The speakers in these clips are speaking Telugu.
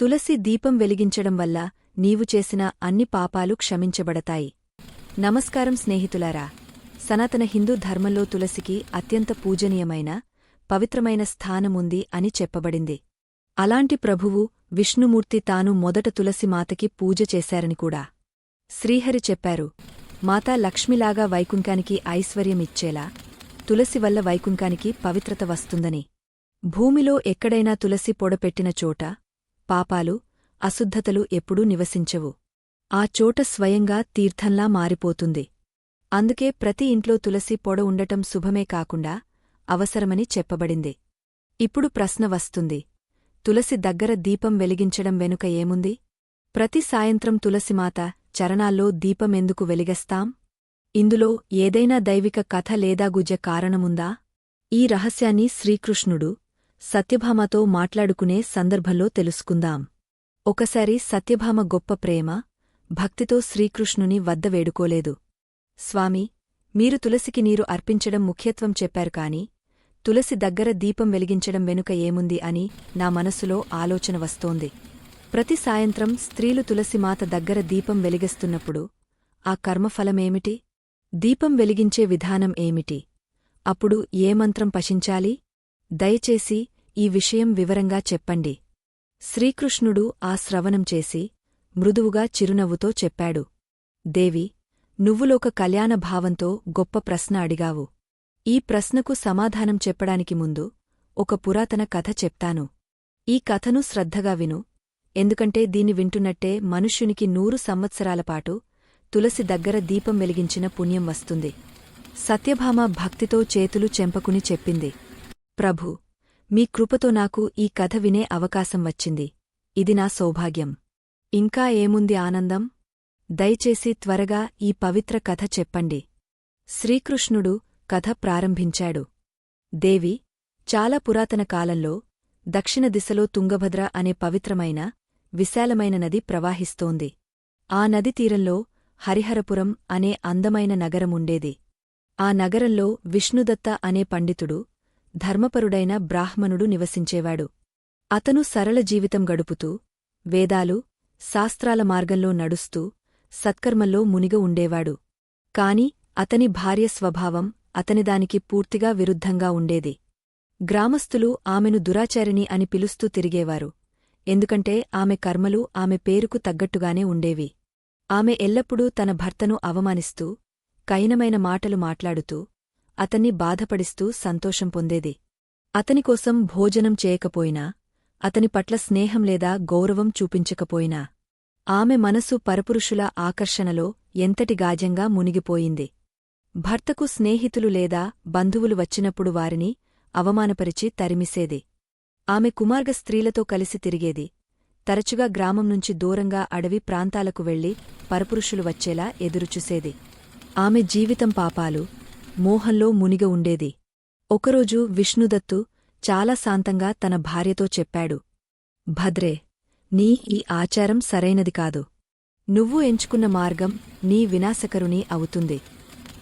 తులసి దీపం వెలిగించడం వల్ల నీవు చేసిన అన్ని పాపాలు క్షమించబడతాయి. నమస్కారం స్నేహితులారా సనాతన హిందూ ధర్మంలో తులసికి అత్యంత పూజనీయమైన పవిత్రమైన స్థానముంది అని చెప్పబడింది. అలాంటి ప్రభువు విష్ణుమూర్తి తాను మొదట తులసి మాతకి పూజ చేశారని కూడా శ్రీహరి చెప్పారు. మాతా లక్ష్మిలాగా వైకుంఠానికి ఐశ్వర్యమిచ్చేలా తులసి వల్ల వైకుంఠానికి పవిత్రత వస్తుందని. భూమిలో ఎక్కడైనా తులసి పొడపెట్టిన చోట పాపాలు అశుద్ధతలు ఎప్పుడూ నివసించవు. ఆ చోట స్వయంగా తీర్థంలా మారిపోతుంది. అందుకే ప్రతి ఇంట్లో తులసి పొడ ఉండటం శుభమే కాకుండా అవసరమని చెప్పబడింది. ఇప్పుడు ప్రశ్న వస్తుంది. తులసి దగ్గర దీపం వెలిగించడం వెనుక ఏముంది? ప్రతి సాయంత్రం తులసిమాత చరణాల్లో దీపమెందుకు వెలిగస్తాం? ఇందులో ఏదైనా దైవిక కథ లేదా గుజ కారణముందా? ఈ రహస్యాన్ని శ్రీకృష్ణుడు సత్యభామతో మాట్లాడుకునే సందర్భంలో తెలుసుకుందాం. ఒకసారి సత్యభామ గొప్ప ప్రేమ భక్తితో శ్రీకృష్ణుని వద్ద వేడుకోలేదు. స్వామి మీరు తులసికి నీరు అర్పించడం ముఖ్యత్వం చెప్పారు కాని తులసి దగ్గర దీపం వెలిగించడం వెనుక ఏముంది అని నా మనసులో ఆలోచన వస్తోంది. ప్రతి సాయంత్రం స్త్రీలు తులసిమాత దగ్గర దీపం వెలిగిస్తున్నప్పుడు ఆ కర్మఫలమేమిటి? దీపం వెలిగించే విధానం ఏమిటి? అప్పుడు ఏ మంత్రం పశించాలి దయచేసి ఈ విషయం వివరంగా చెప్పండి. శ్రీకృష్ణుడు ఆ శ్రవణం చేసి మృదువుగా చిరునవ్వుతో చెప్పాడు. దేవి నువ్వులోక కళ్యాణ భావంతో గొప్ప ప్రశ్న అడిగావు. ఈ ప్రశ్నకు సమాధానం చెప్పడానికి ముందు ఒక పురాతన కథ చెప్తాను. ఈ కథను శ్రద్ధగా విను. ఎందుకంటే దీన్ని వింటున్నట్టే మనుష్యునికి నూరు సంవత్సరాలపాటు తులసి దగ్గర దీపం వెలిగించిన పుణ్యం వస్తుంది. సత్యభామ భక్తితో చేతులు చెంపకుని చెప్పింది. ప్రభు మీ కృపతో నాకు ఈ కథ వినే అవకాశం వచ్చింది. ఇది నా సౌభాగ్యం. ఇంకా ఏముంది ఆనందం? దయచేసి త్వరగా ఈ పవిత్ర కథ చెప్పండి. శ్రీకృష్ణుడు కథ ప్రారంభించాడు. దేవి చాలా పురాతన కాలంలో దక్షిణ దిశలో తుంగభద్ర అనే పవిత్రమైన విశాలమైన నది ప్రవాహిస్తోంది. ఆ నది తీరంలో హరిహరపురం అనే అందమైన నగరముండేది. ఆ నగరంలో విష్ణుదత్త అనే పండితుడు ధర్మపరుడైన బ్రాహ్మణుడు నివసించేవాడు. అతను సరళ జీవితం గడుపుతూ వేదాలు శాస్త్రాల మార్గంలో నడుస్తూ సత్కర్మల్లో మునిగ ఉండేవాడు. కాని అతని భార్య స్వభావం అతనిదానికి పూర్తిగా విరుద్ధంగా ఉండేది. గ్రామస్థులు ఆమెను దురాచారిణి అని పిలుస్తూ తిరిగేవారు. ఎందుకంటే ఆమె కర్మలు ఆమె పేరుకు తగ్గట్టుగానే ఉండేవి. ఆమె ఎల్లప్పుడూ తన భర్తను అవమానిస్తూ కైనమైన మాటలు మాట్లాడుతూ అతన్ని బాధపడిస్తూ సంతోషం పొందేది. అతనికోసం భోజనం చేయకపోయినా అతని పట్ల స్నేహం లేదా గౌరవం చూపించకపోయినా ఆమె మనసు పరపురుషుల ఆకర్షణలో ఎంతటి గాజంగా మునిగిపోయింది. భర్తకు స్నేహితులు లేదా బంధువులు వచ్చినప్పుడు వారిని అవమానపరిచి తరిమిసేది. ఆమె కుమార్గ స్త్రీలతో కలిసి తిరిగేది. తరచుగా గ్రామం నుంచి దూరంగా అడవి ప్రాంతాలకు వెళ్ళి పరపురుషులు వచ్చేలా ఎదురుచూసేది. ఆమె జీవితం పాపాలు మోహంలో మునిగ ఉండేది. ఒకరోజు విష్ణుదత్తు చాలా శాంతంగా తన భార్యతో చెప్పాడు. భద్రే నీ ఈ ఆచారం సరైనది కాదు. నువ్వు ఎంచుకున్న మార్గం నీ వినాశకరుని అవుతుంది.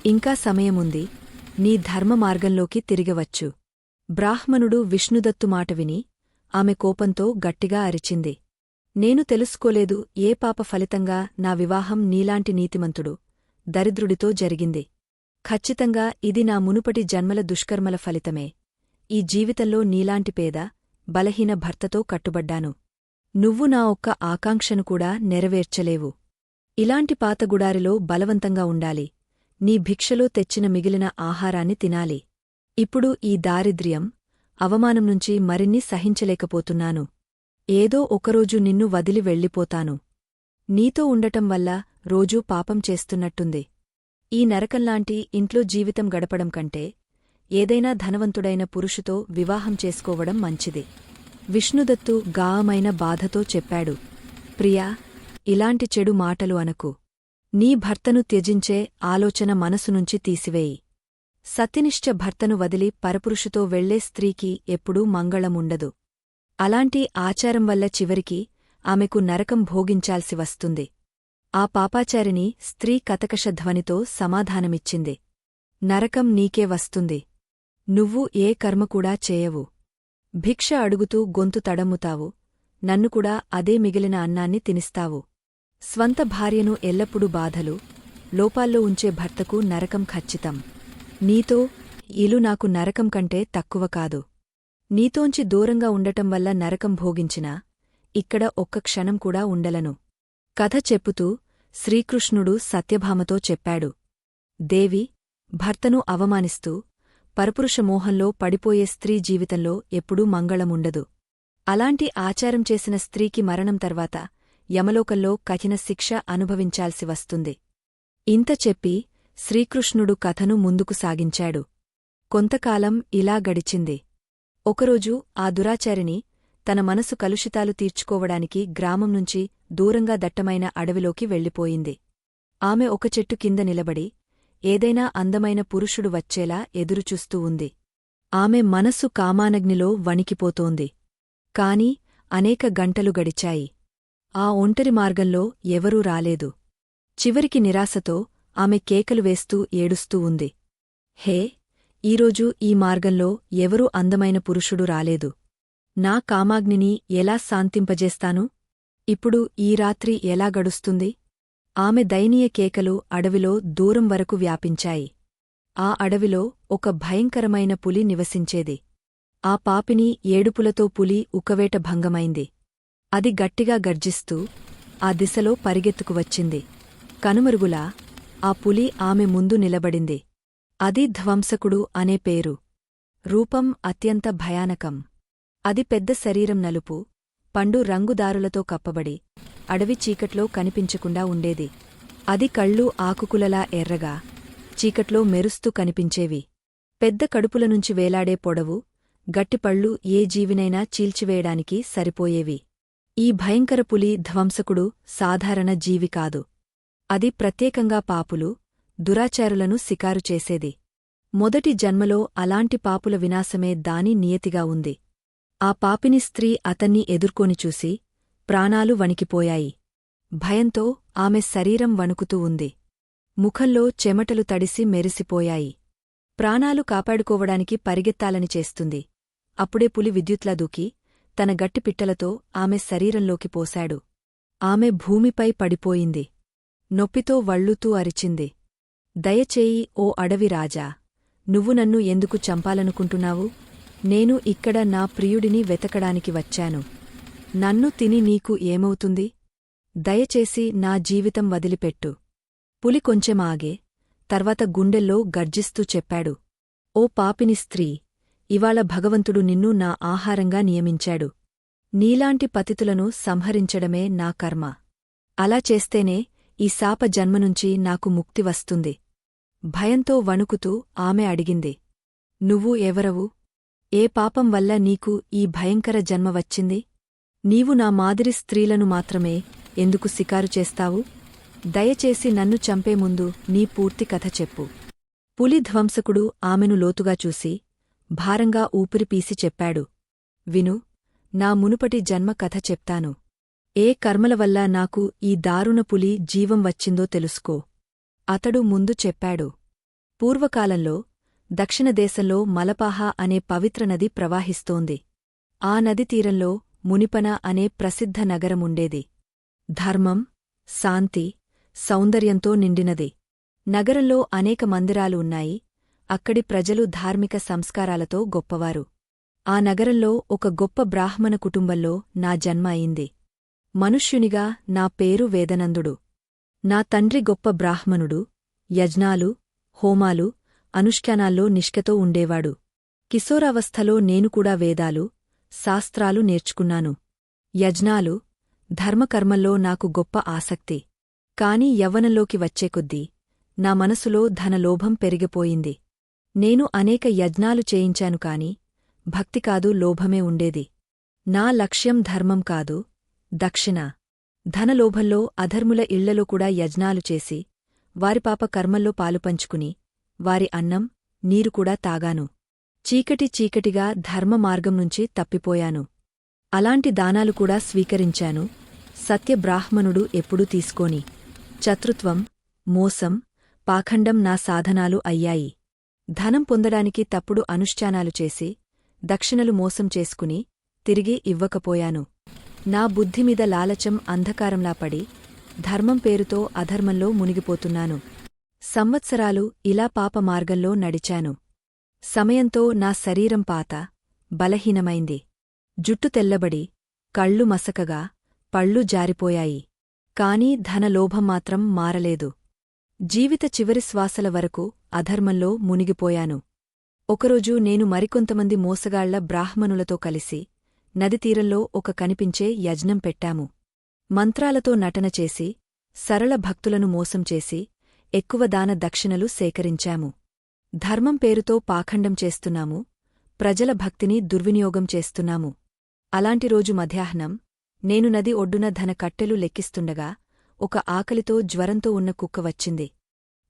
ఇంకా సమయముంది. నీ ధర్మ మార్గంలోకి తిరిగవచ్చు. బ్రాహ్మణుడు విష్ణుదత్తు మాట విని ఆమె కోపంతో గట్టిగా అరిచింది. నేను తెలుసుకోలేదు ఏ పాప ఫలితంగా నా వివాహం నీలాంటి నీతిమంతుడు దరిద్రుడితో జరిగింది. ఖచ్చితంగా ఇది నా మునుపటి జన్మల దుష్కర్మల ఫలితమే. ఈ జీవితంలో నీలాంటి పేద బలహీన భర్తతో కట్టుబడ్డాను. నువ్వు నా ఒక్క ఆకాంక్షను కూడా నెరవేర్చలేవు. ఇలాంటి పాతగుడారిలో బలవంతంగా ఉండాలి. నీ భిక్షలో తెచ్చిన మిగిలిన ఆహారాన్ని తినాలి. ఇప్పుడు ఈ దారిద్ర్యం అవమానం నుంచి మరిన్ని సహించలేకపోతున్నాను. ఏదో ఒకరోజు నిన్ను వదిలి వెళ్ళిపోతాను. నీతో ఉండటం వల్ల రోజూ పాపం చేస్తున్నట్టుంది. ఈ నరకంలాంటి ఇంట్లో జీవితం గడపడం కంటే ఏదైనా ధనవంతుడైన పురుషుతో వివాహం చేసుకోవడం మంచిది. విష్ణుదత్తు గాయమైన బాధతో చెప్పాడు ప్రియా ఇలాంటి చెడు మాటలు అనకు. నీ భర్తను త్యజించే ఆలోచన మనసునుంచి తీసివేయి. సత్యనిష్ట భర్తను వదిలి పరపురుషుతో వెళ్ళే స్త్రీకి ఎప్పుడూ మంగళముండదు. అలాంటి ఆచారం వల్ల చివరికి ఆమెకు నరకం భోగించాల్సి వస్తుంది. ఆ పాపాచారిని స్త్రీ కతకషధ్వనితో సమాధానమిచ్చింది. నరకం నీకే వస్తుంది. నువ్వు ఏ కర్మ కూడా చేయవు. భిక్ష అడుగుతూ గొంతు తడమ్ముతావు నన్ను కూడా అదే మిగిలిన అన్నాన్ని తినిస్తావు. స్వంత భార్యను ఎల్లప్పుడూ బాధలు. లోపాల్లో ఉంచే భర్తకు నరకం ఖచ్చితం. నీతో ఇలు నాకు నరకం కంటే తక్కువ కాదు. నీతోంచి దూరంగా ఉండటం వల్ల నరకం భోగించినా ఇక్కడ ఒక్క క్షణం కూడా ఉండలను. కథ చెప్పుతూ శ్రీకృష్ణుడు సత్యభామతో చెప్పాడు. దేవి భర్తను అవమానిస్తూ పరపురుషమోహంలో పడిపోయే స్త్రీ జీవితంలో ఎప్పుడూ మంగళముండదు. అలాంటి ఆచారం చేసిన స్త్రీకి మరణం తర్వాత యమలోకంలో కఠిన శిక్ష అనుభవించాల్సి వస్తుంది. ఇంత చెప్పి శ్రీకృష్ణుడు కథను ముందుకు సాగించాడు. కొంతకాలం ఇలా గడిచింది. ఒకరోజు ఆ దురాచారిని తన మనసు కలుషితాలు తీర్చుకోవడానికి గ్రామం నుంచి దూరంగా దట్టమైన అడవిలోకి వెళ్ళిపోయింది. ఆమె ఒక చెట్టు కింద నిలబడి ఏదైనా అందమైన పురుషుడు వచ్చేలా ఎదురుచూస్తూ ఉంది. ఆమె మనస్సు కామానగ్నిలో వణికిపోతోంది. కాని అనేక గంటలు గడిచాయి. ఆ ఒంటరి మార్గంలో ఎవరూ రాలేదు. చివరికి నిరాశతో ఆమె కేకలు వేస్తూ ఏడుస్తూ ఉంది. హే ఈరోజు ఈ మార్గంలో ఎవరూ అందమైన పురుషుడు రాలేదు. నా కామాగ్నిని ఎలా శాంతింపజేస్తాను? ఇప్పుడు ఈ రాత్రి ఎలా గడుస్తుంది? ఆమె దయనీయ కేకలు అడవిలో దూరం వరకు వ్యాపించాయి. ఆ అడవిలో ఒక భయంకరమైన పులి నివసించేది. ఆ పాపిని ఏడుపులతో పులి ఉకవేట భంగమైంది. అది గట్టిగా గర్జిస్తూ ఆ దిశలో పరిగెత్తుకు వచ్చింది. కనుమరుగులా ఆ పులి ఆమె ముందు నిలబడింది. అది ధ్వంసకుడు అనే పేరు. రూపం అత్యంత భయానకం. అది పెద్ద శరీరం నలుపు. పండు రంగుదారులతో కప్పబడి అడవి చీకట్లో కనిపించకుండా ఉండేది. అది కళ్ళు ఆకుకులలా ఎర్రగా చీకట్లో మెరుస్తూ కనిపించేవి. పెద్ద కడుపుల నుంచి వేలాడే పొడవు గట్టిపళ్ళు ఏ జీవినైనా చీల్చివేయడానికి సరిపోయేవి. ఈ భయంకర పులి ధ్వంసకుడు సాధారణ జీవి కాదు. అది ప్రత్యేకంగా పాపులు దురాచారులను సికారు చేసేది. మొదటి జన్మలో అలాంటి పాపుల వినాశమే దాని నియతిగా ఉంది. ఆ పాపిని స్త్రీ అతన్ని ఎదుర్కొని చూసి ప్రాణాలు వణికిపోయాయి. భయంతో ఆమె శరీరం వణుకుతూ ఉంది. ముఖంలో చెమటలు తడిసి మెరిసిపోయాయి. ప్రాణాలు కాపాడుకోవడానికి పరిగెత్తాలని చేస్తుంది. అప్పుడే పులి విద్యుత్లా దూకి తన గట్టి పిట్టలతో ఆమె శరీరంలోకి పోశాడు. ఆమె భూమిపై పడిపోయింది. నొప్పితో వళ్ళుతూ అరిచింది. దయచేయి ఓ అడవి రాజా నువ్వు నన్ను ఎందుకు చంపాలనుకుంటున్నావు? నేను ఇక్కడ నా ప్రియుడిని వెతకడానికి వచ్చాను. నన్ను తిని నీకు ఏమవుతుంది? దయచేసి నా జీవితం వదిలిపెట్టు. పులి కొంచెం ఆగే తర్వాత గుండెల్లో గర్జిస్తూ చెప్పాడు. ఓ పాపిని స్త్రీ ఇవాళ భగవంతుడు నిన్ను నా ఆహారంగా నియమించాడు. నీలాంటి పతితులను సంహరించడమే నా కర్మ. అలా చేస్తేనే ఈ శాప జన్మనుంచి నాకు ముక్తి వస్తుంది. భయంతో వణుకుతూ ఆమె అడిగింది. నువ్వు ఎవరవు? ఏ పాపం వల్ల నీకు ఈ భయంకర జన్మ వచ్చింది? నీవు నా మాదిరి స్త్రీలను మాత్రమే ఎందుకు సికారు చేస్తావు? దయచేసి నన్ను చంపే ముందు నీ పూర్తి కథ చెప్పు. పులి ధ్వంసకుడు ఆమెను లోతుగా చూసి భారంగా ఊపిరిపీసి చెప్పాడు. విను నా మునుపటి జన్మ కథ చెప్తాను. ఏ కర్మల వల్ల నాకు ఈ దారుణ పులి జీవం వచ్చిందో తెలుసుకో. అతడు ముందు చెప్పాడు. పూర్వకాలంలో దక్షిణదేశంలో మలపాహ అనే పవిత్ర నది ప్రవాహిస్తోంది. ఆ నది తీరంలో మునిపన అనే ప్రసిద్ధ నగరముండేది. ధర్మం శాంతి సౌందర్యంతో నిండినది. నగరంలో అనేక మందిరాలు ఉన్నాయి. అక్కడి ప్రజలు ధార్మిక సంస్కారాలతో గొప్పవారు. ఆ నగరంలో ఒక గొప్ప బ్రాహ్మణ కుటుంబంలో నా జన్మ అయింది. మనుష్యునిగా నా పేరు వేదనందుడు. నా తండ్రి గొప్ప బ్రాహ్మణుడు. యజ్ఞాలు హోమాలు అనుష్ఠానాల్లో నిష్కతో ఉండేవాడు. కిశోరావస్థలో నేను కూడా వేదాలు శాస్త్రాలు నేర్చుకున్నాను. యజ్ఞాలు ధర్మకర్మల్లో నాకు గొప్ప ఆసక్తి. కాని యవ్వనంలోకి వచ్చేకొద్దీ నా మనసులో ధనలోభం పెరిగిపోయింది. నేను అనేక యజ్ఞాలు చేయించాను కాని భక్తి కాదు లోభమే ఉండేది. నా లక్ష్యం ధర్మం కాదు దక్షిణ. ధనలోభంలో అధర్ముల ఇళ్ళలో కూడా యజ్ఞాలు చేసి వారి పాప కర్మల్లో పాలుపంచుకుని వారి అన్నం నీరు కూడా తాగాను. చీకటి చీకటిగా ధర్మ మార్గం నుంచి తప్పిపోయాను. అలాంటి దానాలు కూడా స్వీకరించాను. సత్యబ్రాహ్మణుడు ఎప్పుడూ తీసుకోని. చతృత్వం మోసం పాఖండం నా సాధనాలు అయ్యాయి. ధనం పొందడానికి తప్పుడు అనుష్ఠానాలు చేసి దక్షిణలు మోసం చేసుకుని తిరిగి ఇవ్వకపోయాను. నా బుద్ధిమీద లాలచం అంధకారంలా పడి ధర్మం పేరుతో అధర్మంలో మునిగిపోతున్నాను. సంవత్సరాలు ఇలా పాప మార్గంలో నడిచాను. సమయంతో నా శరీరం పాత బలహీనమైంది. జుట్టు తెల్లబడి కళ్ళు మసకగా పళ్ళు జారిపోయాయి. కాని ధనలోభం మాత్రం మారలేదు. జీవిత చివరి శ్వాసల వరకు అధర్మంలో మునిగిపోయాను. ఒకరోజు నేను మరికొంతమంది మోసగాళ్ళ బ్రాహ్మణులతో కలిసి నదితీరంలో ఒక కనిపించే యజ్ఞం పెట్టాము. మంత్రాలతో నటన చేసి సరళ భక్తులను మోసం చేసి ఎక్కువ దాన దక్షిణలు సేకరించాము. ధర్మం పేరుతో పాఖండం చేస్తున్నాము. ప్రజల భక్తిని దుర్వినియోగం చేస్తున్నాము. అలాంటి రోజు మధ్యాహ్నం నేను నది ఒడ్డున ధన కట్టెలు లెక్కిస్తుండగా ఒక ఆకలితో జ్వరంతో ఉన్న కుక్క వచ్చింది.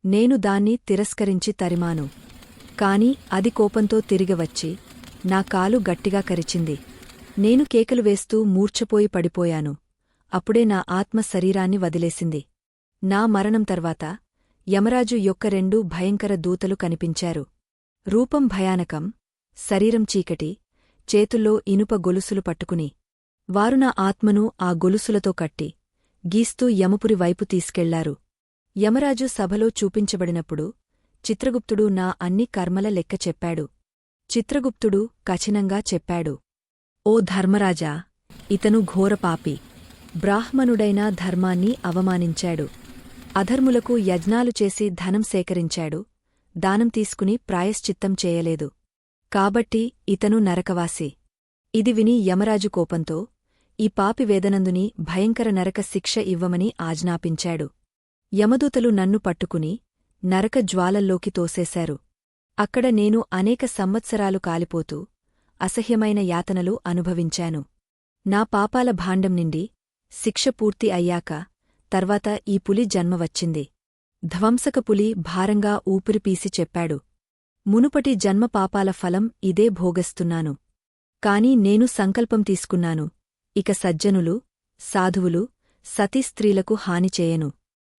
నేను దాన్ని తిరస్కరించి తరిమాను. కాని అది కోపంతో తిరిగివచ్చి నా కాలు గట్టిగా కరిచింది. నేను కేకలు వేస్తూ మూర్ఛపోయి పడిపోయాను. అప్పుడే నా ఆత్మ శరీరాన్ని వదిలేసింది. నా మరణం తర్వాత యమరాజు యొక్క రెండు భయంకర దూతలు కనిపించారు. రూపం భయానకం శరీరం చీకటి చేతుల్లో ఇనుప గొలుసులు పట్టుకుని. వారు నా ఆత్మను ఆ గొలుసులతో కట్టి గీస్తూ యమపురి వైపు తీసుకెళ్ళారు. యమరాజు సభలో చూపించబడినప్పుడు చిత్రగుప్తుడు నా అన్ని కర్మల లెక్క చెప్పాడు. చిత్రగుప్తుడు కఠినంగా చెప్పాడు. ఓ ధర్మరాజా ఇతను ఘోరపాపి బ్రాహ్మణుడైన ధర్మాన్ని అవమానించాడు. అధర్ములకు యజ్ఞాలు చేసి ధనం సేకరించాడు. దానం తీసుకుని ప్రాయశ్చిత్తం చేయలేదు. కాబట్టి ఇతను నరకవాసి. ఇది విని యమరాజు కోపంతో ఈ పాపి వేదనందుని భయంకర నరక శిక్ష ఇవ్వమని ఆజ్ఞాపించాడు. యమదూతలు నన్ను పట్టుకుని నరక జ్వాలల్లోకి తోసేశారు. అక్కడ నేను అనేక సంవత్సరాలు కాలిపోతూ అసహ్యమైన యాతనలు అనుభవించాను. నా పాపాల భాండం నిండి శిక్ష పూర్తి అయ్యాక తర్వాత ఈ పులి జన్మ వచ్చింది. ధ్వంసక పులి భారంగా ఊపిరిపీసి చెప్పాడు. మునుపటి జన్మ పాపాల ఫలం ఇదే భోగస్తున్నాను. కాని నేను సంకల్పం తీసుకున్నాను. ఇక సజ్జనులు సాధువులు సతీ స్త్రీలకు హాని చేయను.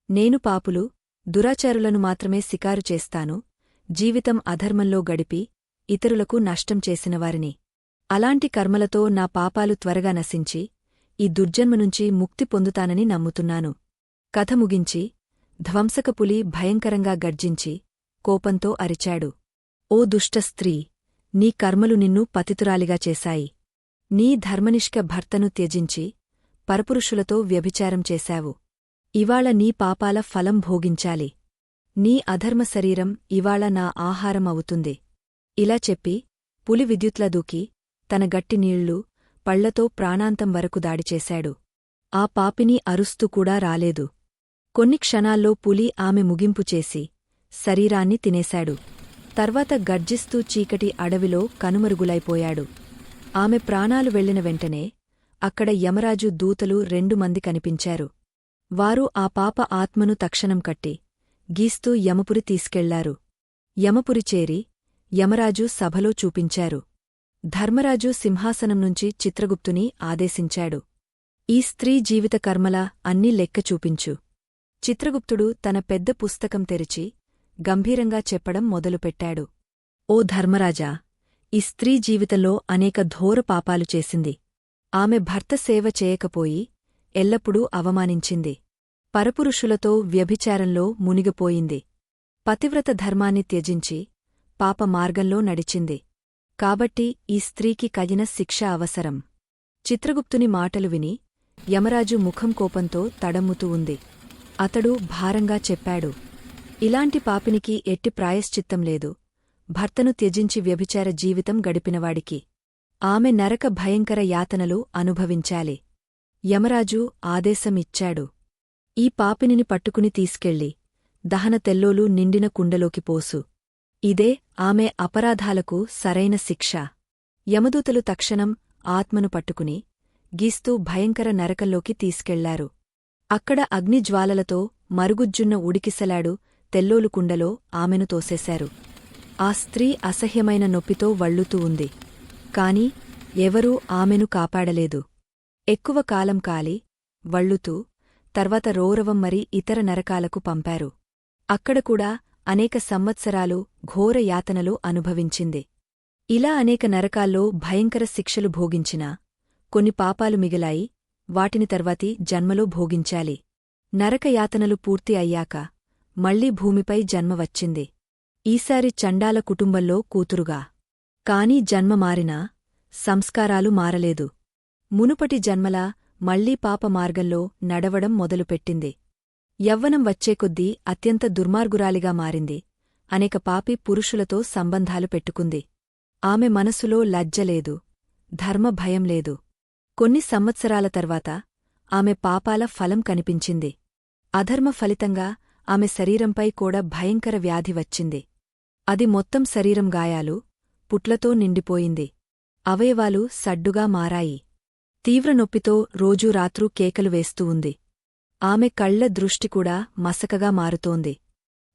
నేను పాపులు దురాచారులను మాత్రమే శికారు చేస్తాను. జీవితం అధర్మంలో గడిపి ఇతరులకు నష్టం చేసినవారిని అలాంటి కర్మలతో నా పాపాలు త్వరగా నశించి ఈ దుర్జన్మ నుంచి ముక్తి పొందుతానని నమ్ముతున్నాను. కథ ముగించి ధ్వంసకపులి భయంకరంగా గర్జించి కోపంతో అరిచాడు. ఓ దుష్ట స్త్రీ నీ కర్మలు నిన్ను పతితురాలిగా చేశాయి. నీ ధర్మనిష్క భర్తను త్యజించి పరపురుషులతో వ్యభిచారం చేశావు. ఇవాళ నీ పాపాల ఫలం భోగించాలి. నీ అధర్మ శరీరం ఇవాళ నా ఆహారం అవుతుంది. ఇలా చెప్పి పులి విద్యుత్లా దూకి తన గట్టి నీళ్ళు పళ్ళతో ప్రాణాంతం వరకు దాడిచేశాడు ఆ పాపిని అరుస్తూ కూడా రాలేదు. కొన్ని క్షణాల్లో పులి ఆమె ముగింపు చేసి శరీరాన్ని తినేశాడు. తర్వాత గర్జిస్తూ చీకటి అడవిలో కనుమరుగులైపోయాడు. ఆమె ప్రాణాలు వెళ్ళిన వెంటనే అక్కడ యమరాజు దూతలు రెండు మంది కనిపించారు. వారు ఆ పాప ఆత్మను తక్షణం కట్టి గీస్తూ యమపురి తీసుకెళ్ళారు. యమపురి చేరి యమరాజు సభలో చూపించారు. ధర్మరాజు సింహాసనం నుంచి చిత్రగుప్తుని ఆదేశించాడు. ఈ స్త్రీ జీవిత కర్మల అన్నీ లెక్క చూపించు. చిత్రగుప్తుడు తన పెద్ద పుస్తకం తెరిచి గంభీరంగా చెప్పడం మొదలుపెట్టాడు. ఓ ధర్మరాజా ఈ స్త్రీ జీవితంలో అనేక ఘోర పాపాలు చేసింది. ఆమె భర్త సేవ చేయకపోయి ఎల్లప్పుడూ అవమానించింది. పరపురుషులతో వ్యభిచారంలో మునిగిపోయింది. పతివ్రత ధర్మాన్ని త్యజించి పాప మార్గంలో నడిచింది. కాబట్టి ఈ స్త్రీకి కగిన శిక్ష అవసరం. చిత్రగుప్తుని మాటలు విని యమరాజు ముఖం కోపంతో తడమ్ముతూ ఉంది. అతడు భారంగా చెప్పాడు ఇలాంటి పాపినికి ఎట్టి ప్రాయశ్చిత్తం లేదు. భర్తను త్యజించి వ్యభిచార జీవితం గడిపినవాడికి. ఆమె నరక భయంకర యాతనలు అనుభవించాలి. యమరాజు ఆదేశమిచ్చాడు ఈ పాపినిని పట్టుకుని తీసుకెళ్ళి దహన తెల్లోలు నిండిన కుండలోకి పోసు. ఇదే ఆమె అపరాధాలకు సరైన శిక్ష. యమదూతలు తక్షణం ఆత్మను పట్టుకుని గీస్తూ భయంకర నరకంలోకి తీసుకెళ్ళారు. అక్కడ అగ్నిజ్వాలలతో మరుగుజ్జున్న ఉడికిసలాడు తెల్లోలుకుండలో ఆమెను తోసేశారు. ఆ స్త్రీ అసహ్యమైన నొప్పితో వళ్ళుతూ ఉంది. కాని ఎవరూ ఆమెను కాపాడలేదు. ఎక్కువ కాలం కాలి వళ్ళుతూ తర్వాత రోరవం మరి ఇతర నరకాలకు పంపారు. అక్కడ కూడా అనేక సంవత్సరాలు ఘోర యాతనలు అనుభవించింది. ఇలా అనేక నరకాల్లో భయంకర శిక్షలు భోగించినా కొన్ని పాపాలు మిగిలాయి వాటిని తర్వాతి జన్మలో భోగించాలి. నరకయాతనలు పూర్తి అయ్యాక మళ్ళీ భూమిపై జన్మ వచ్చింది. ఈసారి చండాల కుటుంబంలో కూతురుగా. కాని జన్మ మారినా సంస్కారాలు మారలేదు. మునుపటి జన్మలా మళ్ళీ పాప మార్గంలో నడవడం మొదలుపెట్టింది. యవ్వనం వచ్చేకొద్దీ అత్యంత దుర్మార్గురాలిగా మారింది. అనేక పాపి పురుషులతో సంబంధాలు పెట్టుకుంది. ఆమె మనసులో లజ్జలేదు ధర్మభయం లేదు. కొన్ని సంవత్సరాల తర్వాత ఆమె పాపాల ఫలం కనిపించింది. అధర్మ ఫలితంగా ఆమె శరీరంపై కూడా భయంకర వ్యాధి వచ్చింది. అది మొత్తం శరీరం గాయాలు పుట్లతో నిండిపోయింది. అవయవాలు సడ్డుగా మారాయి. తీవ్ర నొప్పితో రోజూ రాత్రూ కేకలు వేస్తూ ఉంది. ఆమె కళ్ళ దృష్టికూడా మసకగా మారుతోంది.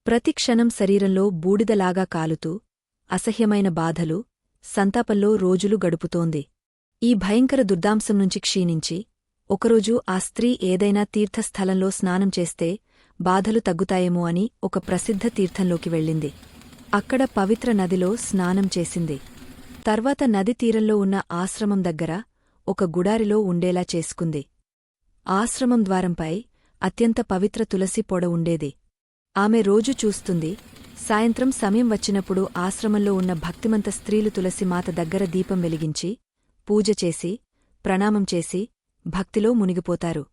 ప్రతిక్షణం శరీరంలో బూడిదలాగా కాలుతూ అసహ్యమైన బాధలు సంతాపంలో రోజులు గడుపుతోంది. ఈ భయంకర దుర్దాంశం నుంచి క్షీణించి ఒకరోజు ఆ స్త్రీ ఏదైనా తీర్థస్థలంలో స్నానం చేస్తే బాధలు తగ్గుతాయేమో అని ఒక ప్రసిద్ధ తీర్థంలోకి వెళ్ళింది. అక్కడ పవిత్ర నదిలో స్నానం చేసింది. తర్వాత నది తీరంలో ఉన్న ఆశ్రమం దగ్గర ఒక గుడారిలో ఉండేలా చేసుకుంది. ఆశ్రమం ద్వారంపై అత్యంత పవిత్ర తులసి పొడ ఉండేది. ఆమె రోజు చూస్తుంది సాయంత్రం సమయం వచ్చినప్పుడు ఆశ్రమంలో ఉన్న భక్తిమంత స్త్రీలు తులసి మాత దగ్గర దీపం వెలిగించి పూజ చేసి ప్రణామం చేసి భక్తిలో మునిగిపోతారు.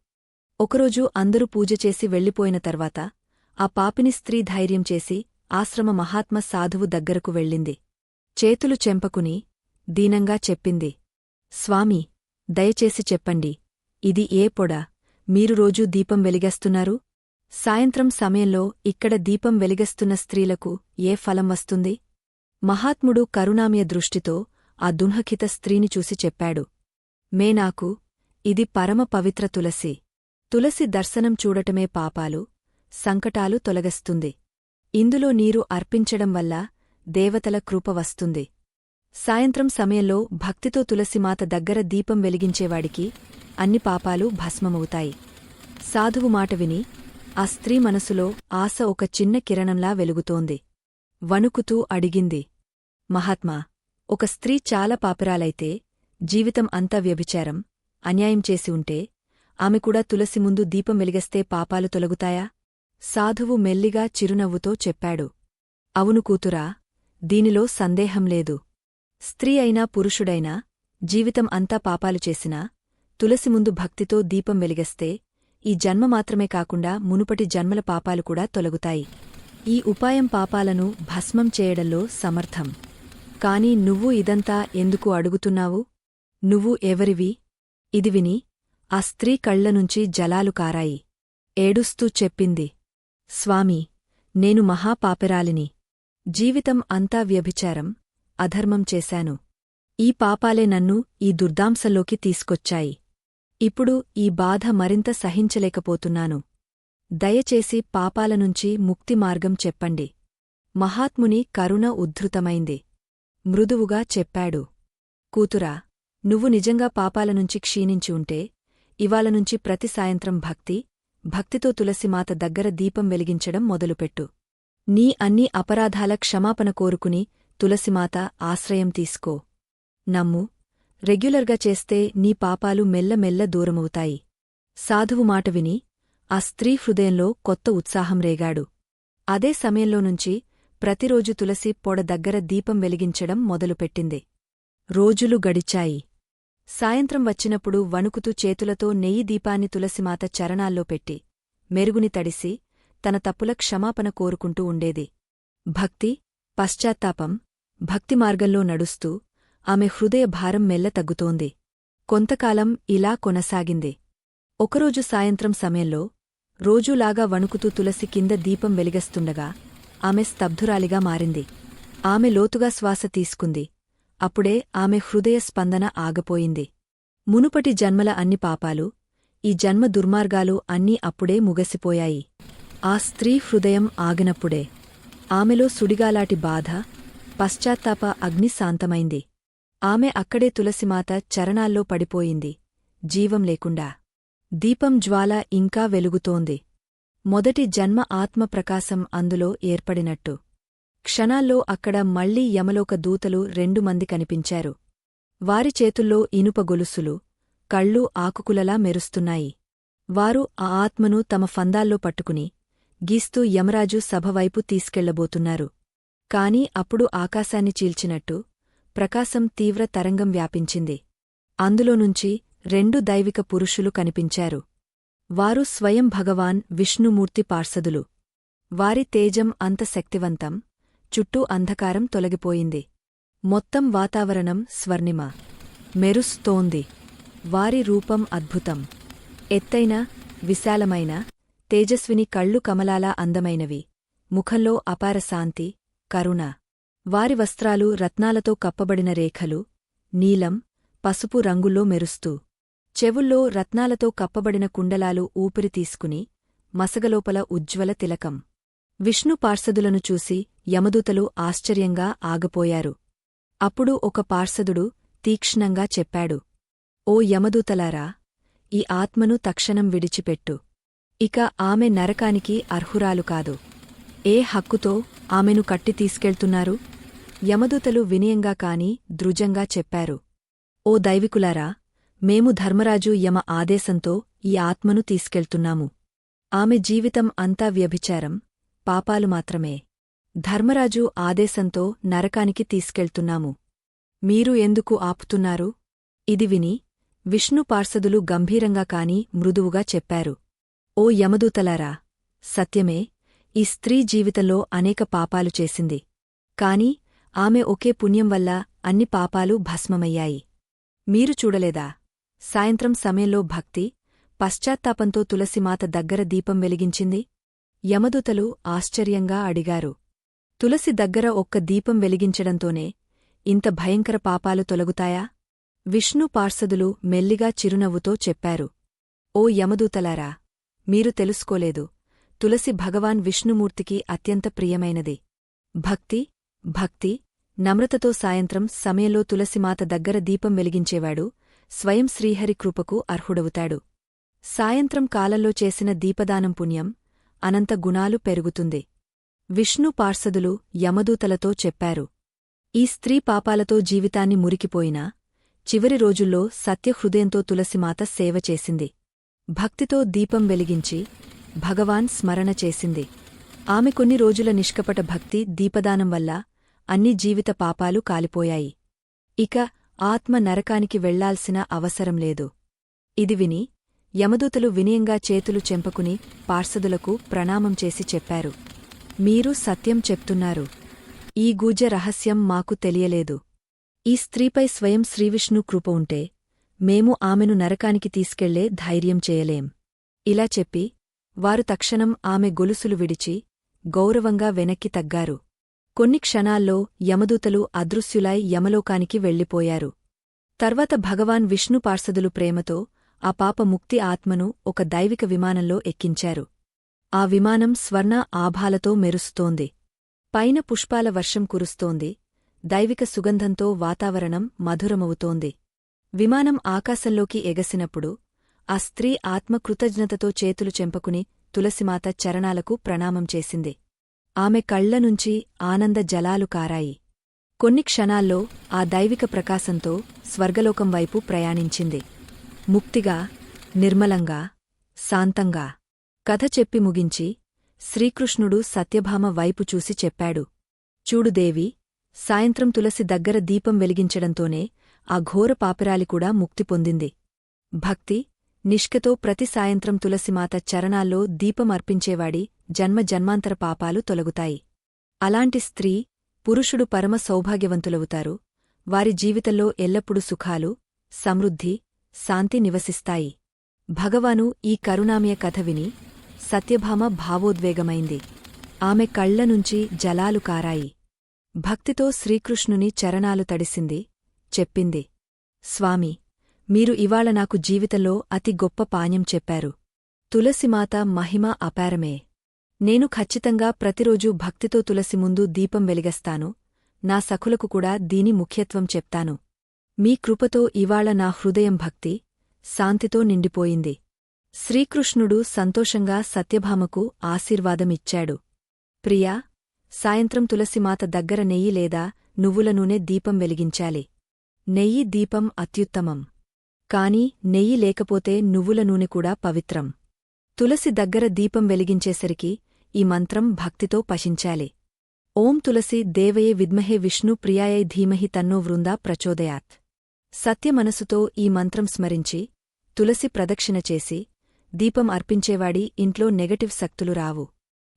ఒకరోజు అందరూ పూజ చేసి వెళ్ళిపోయిన తర్వాత ఆ పాపిని స్త్రీ ధైర్యం చేసి ఆశ్రమ మహాత్మ సాధువు దగ్గరకు వెళ్ళింది. చేతులు చెంపకుని దీనంగా చెప్పింది స్వామీ దయచేసి చెప్పండి ఇది ఏ పొడ? మీరు రోజూ దీపం వెలిగస్తున్నారు? సాయంత్రం సమయంలో ఇక్కడ దీపం వెలిగస్తున్న స్త్రీలకు ఏ ఫలం వస్తుంది? మహాత్ముడు కరుణామయ దృష్టితో ఆ దున్హకిత స్త్రీని చూసి చెప్పాడు. మేనాకు ఇది పరమ పవిత్ర తులసి. తులసి దర్శనం చూడటమే పాపాలు సంకటాలు తొలగస్తుంది. ఇందులో నీరు అర్పించడం వల్ల దేవతల కృప వస్తుంది. సాయంత్రం సమయంలో భక్తితో తులసిమాత దగ్గర దీపం వెలిగించేవాడికి అన్ని పాపాలు భస్మమవుతాయి. సాధువు మాట విని ఆ స్త్రీ మనసులో ఆశ ఒక చిన్న కిరణంలా వెలుగుతోంది. వణుకుతూ అడిగింది మహాత్మా ఒక స్త్రీ చాలా పాపిరాలైతే జీవితం అంతా వ్యభిచారం అన్యాయం చేసి ఉంటే ఆమె కూడా తులసి ముందు దీపం వెలిగస్తే పాపాలు తొలగుతాయా? సాధువు మెల్లిగా చిరునవ్వుతో చెప్పాడు అవును కూతురా దీనిలో సందేహం లేదు. స్త్రీ అయినా పురుషుడైనా జీవితం అంతా పాపాలు చేసినా తులసి ముందు భక్తితో దీపం వెలిగస్తే ఈ జన్మ మాత్రమే కాకుండా మునుపటి జన్మల పాపాలు కూడా తొలగుతాయి. ఈ ఉపాయం పాపాలను భస్మం చేయడంలో సమర్థం. కాని నువ్వు ఇదంతా ఎందుకు అడుగుతున్నావు? నువ్వు ఎవరివి? ఇది విని ఆ స్త్రీ కళ్ళనుంచి జలాలు కారాయి. ఏడుస్తూ చెప్పింది స్వామీ నేను మహాపాపెరాలిని. జీవితం అంతా వ్యభిచారం. అధర్మం చేశాను. ఈ పాపాలే నన్ను ఈ దుర్దాంసల్లోకి తీసుకొచ్చాయి. ఇప్పుడు ఈ బాధ మరింత సహించలేకపోతున్నాను. దయచేసి పాపాలనుంచి ముక్తి మార్గం చెప్పండి. మహాత్ముని కరుణ ఉద్ధృతమైంది. మృదువుగా చెప్పాడు. కూతురా నువ్వు నిజంగా పాపాలనుంచి క్షీణించి ఉంటే ఇవాళనుంచి ప్రతి సాయంత్రం భక్తి భక్తితో తులసిమాత దగ్గర దీపం వెలిగించడం మొదలుపెట్టు. నీ అన్ని అపరాధాల క్షమాపణ కోరుకుని తులసిమాత ఆశ్రయం తీసుకో. నమ్ము రెగ్యులర్గా చేస్తే నీ పాపాలు మెల్లమెల్ల దూరమవుతాయి. సాధువు మాట విని ఆ స్త్రీ హృదయంలో కొత్త ఉత్సాహం రేగాడు. అదే సమయంలో నుంచి ప్రతిరోజు తులసి పొడ దగ్గర దీపం వెలిగించడం మొదలుపెట్టింది. రోజులు గడిచాయి. సాయంత్రం వచ్చినప్పుడు వణుకుతూ చేతులతో నెయ్యి దీపాన్ని తులసిమాత చరణాల్లో పెట్టి మెరుగుని తడిసి తన తప్పుల క్షమాపణ కోరుకుంటూ ఉండేది. భక్తి పశ్చాత్తాపం భక్తి మార్గంలో నడుస్తూ ఆమె హృదయ భారం మెల్ల తగ్గుతోంది. కొంతకాలం ఇలా కొనసాగింది. ఒకరోజు సాయంత్రం సమయంలో రోజూలాగా వణుకుతూ తులసి కింద దీపం వెలిగస్తుండగా ఆమె స్తబ్ధురాలిగా మారింది. ఆమె లోతుగా శ్వాస తీసుకుంది. అప్పుడే ఆమె హృదయ స్పందన ఆగపోయింది. మునుపటి జన్మల అన్ని పాపాలు ఈ జన్మ దుర్మార్గాలు అన్నీ అప్పుడే ముగసిపోయాయి. ఆ స్త్రీ హృదయం ఆగినప్పుడే ఆమెలో సుడిగాలాటి బాధ పశ్చాత్తాప అగ్ని శాంతమైంది. ఆమె అక్కడే తులసిమాత చరణాల్లో పడిపోయింది. జీవం లేకుండా. దీపం జ్వాల ఇంకా వెలుగుతోంది. మొదటి జన్మ ఆత్మప్రకాశం అందులో ఏర్పడినట్టు. క్షణాల్లో అక్కడ మళ్ళీ యమలోక దూతలు రెండు మంది కనిపించారు. వారి చేతుల్లో ఇనుప గొలుసులు కళ్ళు ఆకుకులలా మెరుస్తున్నాయి. వారు ఆ ఆత్మను తమ ఫందాల్లో పట్టుకుని గీస్తూ యమరాజు సభవైపు తీసుకెళ్ళబోతున్నారు. కాని అప్పుడు ఆకాశాన్ని చీల్చినట్టు ప్రకాశం తీవ్ర తరంగం వ్యాపించింది. అందులోనుంచి రెండు దైవిక పురుషులు కనిపించారు. వారు స్వయం భగవాన్ విష్ణుమూర్తి పార్సదులు వారి తేజం అంత శక్తివంతం చుట్టూ అంధకారం తొలగిపోయింది. మొత్తం వాతావరణం స్వర్ణిమ. మెరుస్తోంది. వారి రూపం అద్భుతం. ఎత్తైన విశాలమైన తేజస్విని కళ్ళు కమలాలా అందమైనవి. ముఖంలో అపార శాంతి కరుణ. వారి వస్త్రాలు రత్నాలతో కప్పబడిన రేఖలు నీలం పసుపు రంగుల్లో మెరుస్తూ. చెవుల్లో రత్నాలతో కప్పబడిన కుండలాలు ఊపిరి తీసుకుని మసగలోపల ఉజ్వల తిలకం. విష్ణు పార్సదులను చూసి యమదూతలు ఆశ్చర్యంగా ఆగపోయారు. అప్పుడు ఒక పార్సదుడు తీక్ష్ణంగా చెప్పాడు ఓ యమదూతలారా ఈ ఆత్మను తక్షణం విడిచిపెట్టు. ఇక ఆమె నరకానికి అర్హురాలు కాదు. ఏ హక్కుతో ఆమెను కట్టి తీసుకెళ్తున్నారు? యమదూతలు వినయంగా కాని దృజంగా చెప్పారు. ఓ దైవికులారా మేము ధర్మరాజు యమ ఆదేశంతో ఈ ఆత్మను తీసుకెళ్తున్నాము. ఆమె జీవితం అంతా వ్యభిచారం పాపాలు మాత్రమే. ధర్మరాజు ఆదేశంతో నరకానికి తీసుకెళ్తున్నాము. మీరు ఎందుకు ఆపుతున్నారు? ఇది విని విష్ణు పార్సదులు గంభీరంగా కాని మృదువుగా చెప్పారు. ఓ యమదూతలారా సత్యమే ఈ స్త్రీ జీవితంలో అనేక పాపాలు చేసింది. కాని ఆమె ఒకే పుణ్యం వల్ల అన్ని పాపాలు భస్మమయ్యాయి. మీరు చూడలేదా? సాయంత్రం సమయంలో భక్తి పశ్చాత్తాపంతో తులసిమాత దగ్గర దీపం వెలిగించింది. యమదూతలు ఆశ్చర్యంగా అడిగారు. తులసి దగ్గర ఒక్క దీపం వెలిగించడంతోనే ఇంత భయంకర పాపాలు తొలగుతాయా? విష్ణు పార్సదులు మెల్లిగా చిరునవ్వుతో చెప్పారు. ఓ యమదూతలారా మీరు తెలుసుకోలేదు. తులసి భగవాన్ విష్ణుమూర్తికి అత్యంత ప్రియమైనది. భక్తి భక్తి నమ్రతతో సాయంత్రం సమయంలో తులసిమాత దగ్గర దీపం వెలిగించేవాడు స్వయం శ్రీహరి కృపకు అర్హుడవుతాడు. సాయంత్రం కాలంలో చేసిన దీపదానం పుణ్యం అనంత గుణాలు పెరుగుతుంది. విష్ణు పార్సదులు యమదూతలతో చెప్పారు. ఈ స్త్రీ పాపాలతో జీవితాన్ని మురికిపోయినా చివరి రోజుల్లో సత్యహృదయంతో తులసిమాత సేవ చేసింది. భక్తితో దీపం వెలిగించి భగవాన్ స్మరణ చేసింది. ఆమె కొన్ని రోజుల నిష్కపట భక్తి దీపదానం వల్ల అన్ని జీవిత పాపాలు కాలిపోయాయి. ఇక ఆత్మ నరకానికి వెళ్ళాల్సిన అవసరం లేదు. ఇది విని యమదూతలు వినయంగా చేతులు చెంపకుని పార్సదులకు ప్రణామం చేసి చెప్పారు. మీరు సత్యం చెప్తున్నారు. ఈ గూజ రహస్యం మాకు తెలియలేదు. ఈ స్త్రీపై స్వయం శ్రీవిష్ణు కృప ఉంటే మేము ఆమెను నరకానికి తీసుకెళ్ళే ధైర్యం చేయలేం. ఇలా చెప్పి వారు తక్షణం ఆమె గొలుసులు విడిచి గౌరవంగా వెనక్కి తగ్గారు. కొన్ని క్షణాల్లో యమదూతలు అదృశ్యులై యమలోకానికి వెళ్ళిపోయారు తర్వాత భగవాన్ విష్ణు పార్సదులు ప్రేమతో ఆ పాప ముక్తి ఆత్మను ఒక దైవిక విమానంలో ఎక్కించారు. ఆ విమానం స్వర్ణ ఆభాలతో మెరుస్తోంది. పైన పుష్పాల వర్షం కురుస్తోంది. దైవిక సుగంధంతో వాతావరణం మధురమవుతోంది. విమానం ఆకాశంలోకి ఎగసినప్పుడు ఆ స్త్రీ ఆత్మకృతజ్ఞతతో చేతులు చెంపకుని తులసిమాత చరణాలకు ప్రణామం చేసింది. ఆమె కళ్ళనుంచి ఆనంద జలాలు కారాయి. కొన్ని క్షణాల్లో ఆ దైవిక ప్రకాశంతో స్వర్గలోకం వైపు ప్రయాణించింది. ముక్తిగా నిర్మలంగా శాంతంగా కథ చెప్పి ముగించి శ్రీకృష్ణుడు సత్యభామ వైపు చూసి చెప్పాడు. చూడుదేవి సాయంత్రం తులసి దగ్గర దీపం వెలిగించడంతోనే ఆ ఘోర పాపిరాలి కూడా ముక్తి పొందింది. భక్తి నిష్కతో ప్రతి సాయంత్రం తులసిమాత చరణాల్లో దీపం అర్పించేవాడి జన్మ జన్మాంతర పాపాలు తొలగుతాయి. అలాంటి స్త్రీ పురుషుడు పరమ సౌభాగ్యవంతులవుతారు. వారి జీవితంలో ఎల్లప్పుడూ సుఖాలు సమృద్ధి శాంతి నివసిస్తాయి. భగవాను ఈ కరుణామయ కథ విని సత్యభామ భావోద్వేగమైంది. ఆమె కళ్ళనుంచి జలాలు కారాయి. భక్తితో శ్రీకృష్ణుని చరణాలు తడిసింది చెప్పింది స్వామి మీరు ఇవాళ నాకు జీవితంలో అతి గొప్ప పాణ్యం చెప్పారు. తులసిమాత మహిమ అపారమే. నేను ఖచ్చితంగా ప్రతిరోజూ భక్తితో తులసి ముందు దీపం వెలిగస్తాను. నా సఖులకు కూడా దీని ముఖ్యత్వం చెప్తాను. మీ కృపతో ఇవాళ నా హృదయం భక్తి శాంతితో నిండిపోయింది. శ్రీకృష్ణుడు సంతోషంగా సత్యభామకు ఆశీర్వాదమిచ్చాడు. ప్రియా సాయంత్రం తులసిమాత దగ్గర నెయ్యి లేదా నువ్వుల నూనె దీపం వెలిగించాలి. నెయ్యి దీపం అత్యుత్తమం. కాని నెయ్యి లేకపోతే నువ్వుల నూనె కూడా పవిత్రం. తులసి దగ్గర దీపం వెలిగించేసరికి ఈ మంత్రం భక్తితో పశించాలి. ఓం తులసి దేవయే విద్మహే విష్ణు ప్రియాయై ధీమహి తన్నో వృందా ప్రచోదయాత్. సత్యమనసుతో ఈ మంత్రం స్మరించి తులసి ప్రదక్షిణ చేసి దీపం అర్పించేవాడి ఇంట్లో నెగటివ్ శక్తులు రావు.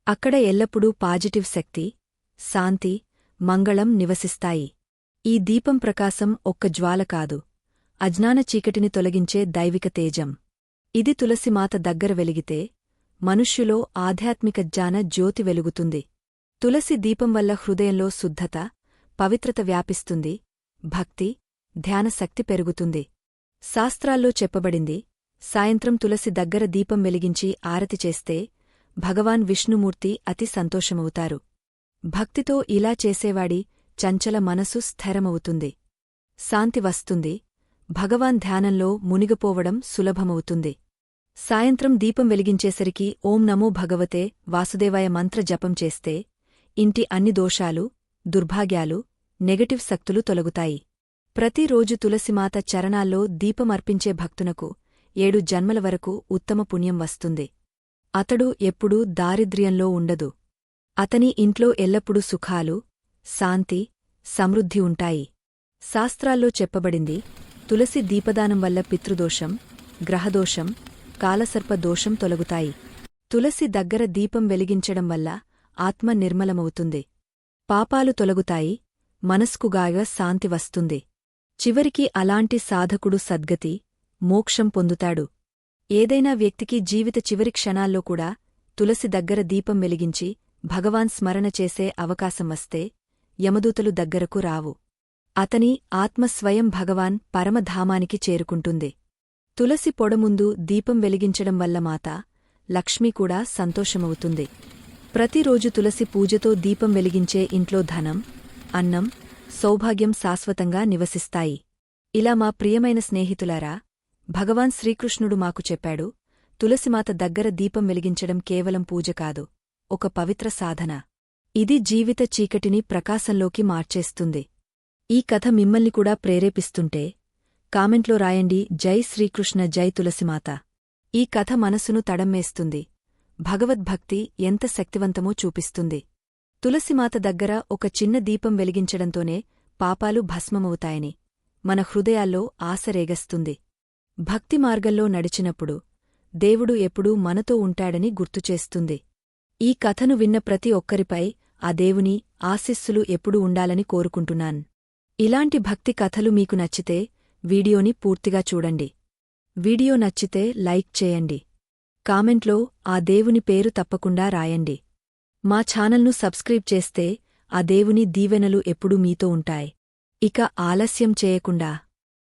అక్కడ ఎల్లప్పుడూ పాజిటివ్ శక్తి శాంతి మంగళం నివసిస్తాయి. ఈ దీపం ప్రకాశం ఒక్క జ్వాల కాదు. అజ్ఞాన చీకటిని తొలగించే దైవిక తేజం. ఇది తులసిమాత దగ్గర వెలిగితే మనుష్యులో ఆధ్యాత్మిక జ్ఞాన జ్యోతి వెలుగుతుంది. తులసి దీపం వల్ల హృదయంలో శుద్ధత పవిత్రత వ్యాపిస్తుంది భక్తి ధ్యానశక్తి పెరుగుతుంది. శాస్త్రాల్లో చెప్పబడింది సాయంత్రం తులసి దగ్గర దీపం వెలిగించి ఆరతి చేస్తే భగవాన్ విష్ణుమూర్తి అతి సంతోషమవుతారు. భక్తితో ఇలా చేసేవాడి చంచల మనసు స్థిరమవుతుంది. శాంతి వస్తుంది భగవాన్ ధ్యానంలో మునిగిపోవడం సులభమవుతుంది. సాయంత్రం దీపం వెలిగించేసరికి ఓం నమో భగవతే వాసుదేవాయ మంత్ర జపం చేస్తే ఇంటి అన్ని దోషాలు దుర్భాగ్యాలు నెగటివ్ శక్తులు తొలగుతాయి. ప్రతిరోజు తులసిమాత చరణాల్లో దీపమర్పించే భక్తునకు ఏడు జన్మల వరకు ఉత్తమ పుణ్యం వస్తుంది. అతడు ఎప్పుడూ దారిద్ర్యంలో ఉండదు. అతని ఇంట్లో ఎల్లప్పుడూ సుఖాలు శాంతి సమృద్ధి ఉంటాయి. శాస్త్రాల్లో చెప్పబడింది తులసి దీపదానం వల్ల పితృదోషం గ్రహదోషం కాలసర్ప దోషం తొలగుతాయి. తులసి దగ్గర దీపం వెలిగించడం వల్ల ఆత్మ నిర్మలమవుతుంది. పాపాలు తొలగుతాయి మనస్కుగాగా శాంతి వస్తుంది. చివరికి అలాంటి సాధకుడు సద్గతి మోక్షం పొందుతాడు. ఏదైనా వ్యక్తికి జీవిత చివరి క్షణాల్లో కూడా తులసి దగ్గర దీపం వెలిగించి భగవాన్ స్మరణ చేసే అవకాశం వస్తే యమదూతలు దగ్గరకు రావు. అతని ఆత్మ స్వయం భగవాన్ పరమధామానికి చేరుకుంటుంది. తులసి పొడముందు దీపం వెలిగించడం వల్ల మాత లక్ష్మి కూడా సంతోషమవుతుంది. ప్రతిరోజు తులసి పూజతో దీపం వెలిగించే ఇంట్లో ధనం అన్నం సౌభాగ్యం శాశ్వతంగా నివసిస్తాయి. ఇలా మా ప్రియమైన స్నేహితులారా భగవాన్ శ్రీకృష్ణుడు మాకు చెప్పాడు తులసిమాత దగ్గర దీపం వెలిగించడం కేవలం పూజ కాదు ఒక పవిత్ర సాధన. ఇది జీవిత చీకటిని ప్రకాశంలోకి మార్చేస్తుంది. ఈ కథ మిమ్మల్ని కూడా ప్రేరేపిస్తుంటే కామెంట్లో రాయండి. జై శ్రీకృష్ణ జై తులసిమాత. ఈ కథ మనసును తడమ్మేస్తుంది. భగవద్భక్తి ఎంత శక్తివంతమో చూపిస్తుంది. తులసిమాత దగ్గర ఒక చిన్న దీపం వెలిగించడంతోనే పాపాలు భస్మమవుతాయని మన హృదయాల్లో ఆశరేగస్తుంది భక్తి మార్గంలో నడిచినప్పుడు దేవుడు ఎప్పుడూ మనతో ఉంటాడని గుర్తుచేస్తుంది ఈ కథను విన్న ప్రతి ఒక్కరిపై ఆ దేవుని ఆశిస్సులు ఎప్పుడూ ఉండాలని కోరుకుంటున్నాను. ఇలాంటి భక్తి కథలు మీకు నచ్చితే వీడియోని పూర్తిగా చూడండి. వీడియో నచ్చితే లైక్ చేయండి. కామెంట్లో ఆ దేవుని పేరు తప్పకుండా రాయండి. మా ఛానల్ను సబ్స్క్రైబ్ చేస్తే ఆ దేవుని దీవెనలు ఎప్పుడూ మీతో ఉంటాయి. ఇక ఆలస్యం చేయకుండా